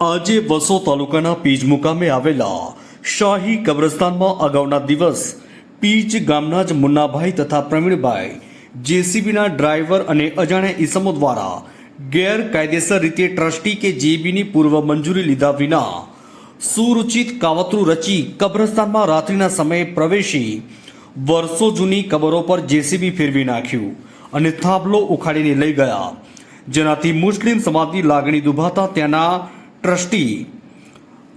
આજે વસો તાલુકાના પીજ મુકામે આવેલા શાહી કબ્રસ્તાનમાં અગાઉના દિવસ પીજ ગામના જ મુન્નાભાઈ તથા પ્રવીણભાઈ જેસીબીના ડ્રાઈવર અને અજાણ્યા ઈસમો દ્વારા ગેરકાયદેસર રીતે ટ્રસ્ટી કે જેબીની પૂર્વ મંજૂરી લીધા વિના સુરુચિત કાવતરું રચી કબ્રસ્તાનમાં રાત્રિના સમયે પ્રવેશી વર્ષો જૂની કબરો પર જેસીબી ફેરવી નાખ્યું અને થાંભલો ઉખાડીને લઈ ગયા. જેનાથી મુસ્લિમ સમાજની લાગણી દુભાતા ત્યાંના ટ્રસ્ટી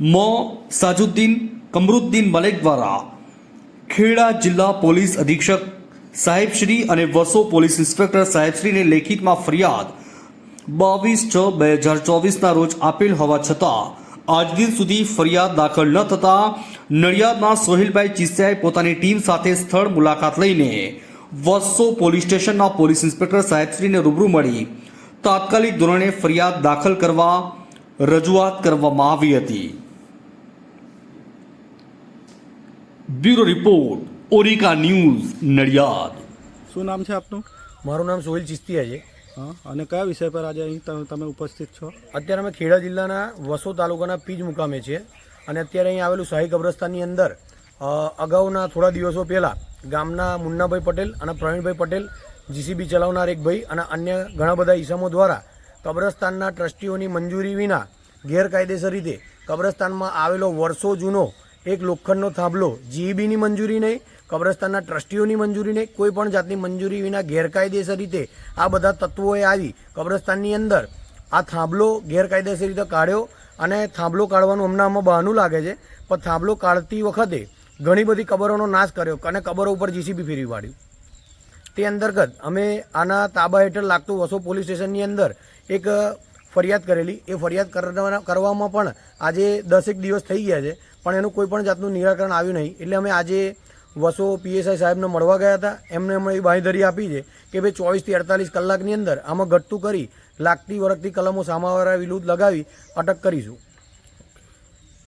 મો સાજુદ્દીન કમરુદ્દીન મલેક દ્વારા ખેડા જિલ્લા પોલીસ અધિક્ષક સાહેબશ્રી અને વસો પોલીસ ઇન્સ્પેક્ટર સાહેબશ્રીને લેખિતમાં ફરિયાદ બાવીસ છ બે હજાર ચોવીસના રોજ આપેલ હોવા છતાં આજ દિન સુધી ફરિયાદ દાખલ ન થતાં નડિયાદના સોહિલભાઈ ચિસ્યાએ પોતાની ટીમ સાથે સ્થળ મુલાકાત લઈને વસો પોલીસ સ્ટેશનના પોલીસ ઇન્સ્પેક્ટર સાહેબશ્રીને રૂબરૂ મળી તાત્કાલિક ધોરણે ફરિયાદ દાખલ કરવા રજૂઆત કરવામાં આવી હતી. બ્યુરો રિપોર્ટ ઓરિકા ન્યૂઝ નડિયાદ. શું નામ છે આપનું? મારું નામ સોહિલ ચિસ્તિયા છે. હા અને કયા વિષય પર આજે અહીં તમે ઉપસ્થિત છો? અત્યારે અમે ખેડા જિલ્લાના વસો તાલુકાના પીજ મુકામે છે. અને અત્યારે અહીં આવેલું શાહી કબ્રસ્તાનની અંદર અગાઉના થોડા દિવસો પહેલાં ગામના મુન્નાભાઈ પટેલ અને પ્રવીણભાઈ પટેલ જીસીબી ચલાવનાર એક ભાઈ અને અન્ય ઘણા બધા ઈસમો દ્વારા કબ્રસ્તાનના ટ્રસ્ટીઓની મંજૂરી વિના ગેરકાયદેસર રીતે કબ્રસ્તાનમાં આવેલો વર્ષો જૂનો એક લોખંડનો થાંભલો જીઈબીની મંજૂરી નહીં, કબ્રસ્તાનના ટ્રસ્ટીઓની મંજૂરી નહીં, કોઈ પણ જાતની મંજૂરી વિના ગેરકાયદેસર રીતે આ બધા તત્વોએ આવી કબ્રસ્તાનની અંદર આ થાંભલો ગેરકાયદેસર રીતે કાઢ્યો અને થાંભલો કાઢવાનું હમણાં આમાં બહાનું લાગે છે, પણ થાંભલો કાઢતી વખતે ઘણી બધી કબરોનો નાશ કર્યો અને કબરો ઉપર જીસીબી ફેરવી પાડ્યું. તે અંતર્ગત અમે આના તાબા હેઠળ લાગતું વસો પોલીસ સ્ટેશનની અંદર એક ફરિયાદ કરેલી. એ ફરિયાદ કરવાના- કરવામાં પણ આજે દસેક દિવસ થઈ ગયા છે. પણ એનું કોઈ પણ જાતનું નિરાકરણ આવ્યું નહીં. એટલે અમે આજે વસો પીએસઆઈ સાહેબને મળવા ગયા હતા. એમને અમે એ બાંયધરી આપી છે કે ભાઈ ચોવીસથી અડતાલીસ કલાકની અંદર આમાં ઘટતું કરી લાગતી વળગતી કલમો સામાવાળા વિરુદ્ધ લગાવી અટક કરીશું.